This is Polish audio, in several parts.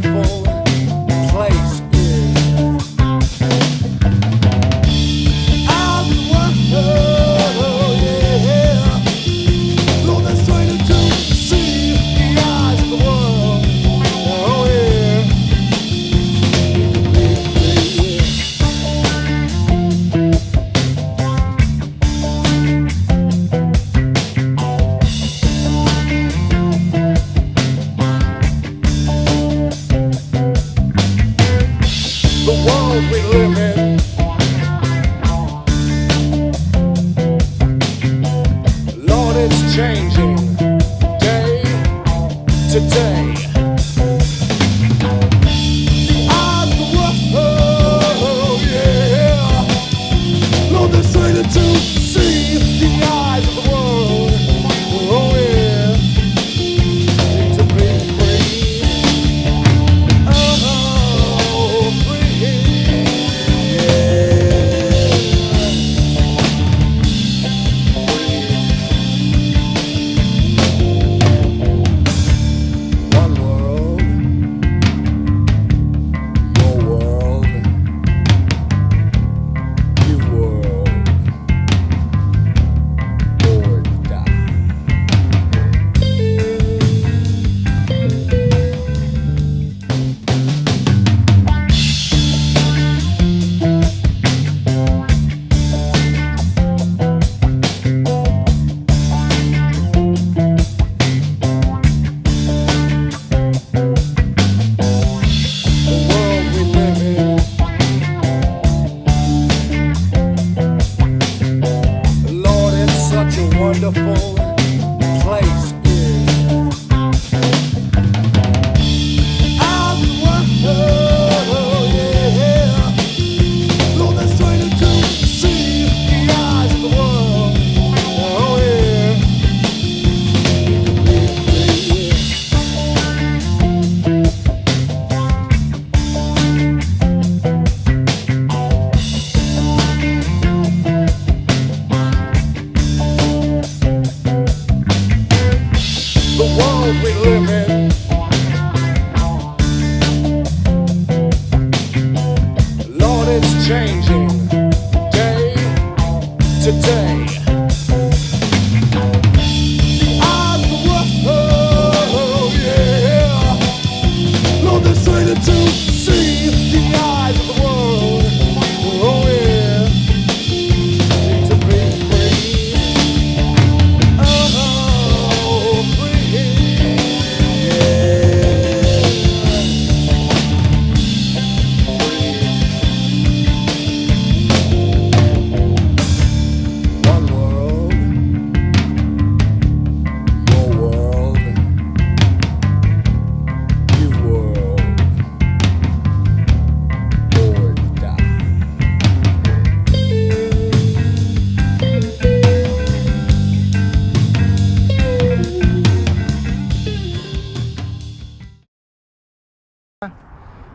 beautiful. Changing day to day.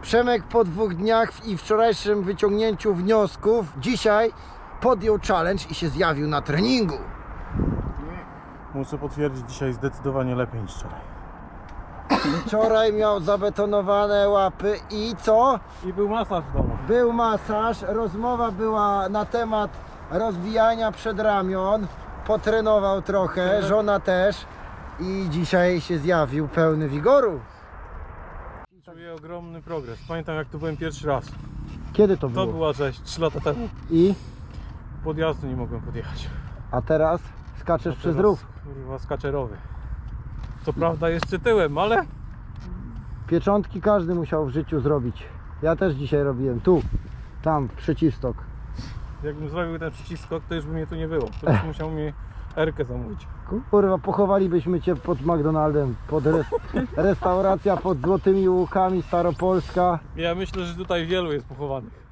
Przemek po dwóch dniach i wczorajszym wyciągnięciu wniosków dzisiaj podjął challenge i się zjawił na treningu. Muszę potwierdzić dzisiaj zdecydowanie lepiej niż wczoraj. Wczoraj miał zabetonowane łapy i co? I był masaż w domu. Był masaż, rozmowa była na temat rozbijania przedramion. Potrenował trochę, żona też i dzisiaj się zjawił pełny wigoru. Czuję ogromny progres. Pamiętam jak tu byłem pierwszy raz. Kiedy to To było? była rzeź 3 lata temu. I? Podjazdu nie mogłem podjechać. A teraz skaczesz A przez teraz, rów. Kurwa skaczerowy. Co prawda jeszcze tyłem, ale Pieczątki każdy musiał w życiu zrobić. Ja też dzisiaj robiłem. Tu, tam, w przeciwstok. jakbym zrobił ten przyciskok, to już by mnie tu nie było. To byś musiał mi Erkę zamówić. Kurwa, pochowalibyśmy cię pod McDonaldem, pod res restauracja pod Złotymi Łukami, Staropolska. Ja myślę, że tutaj wielu jest pochowanych.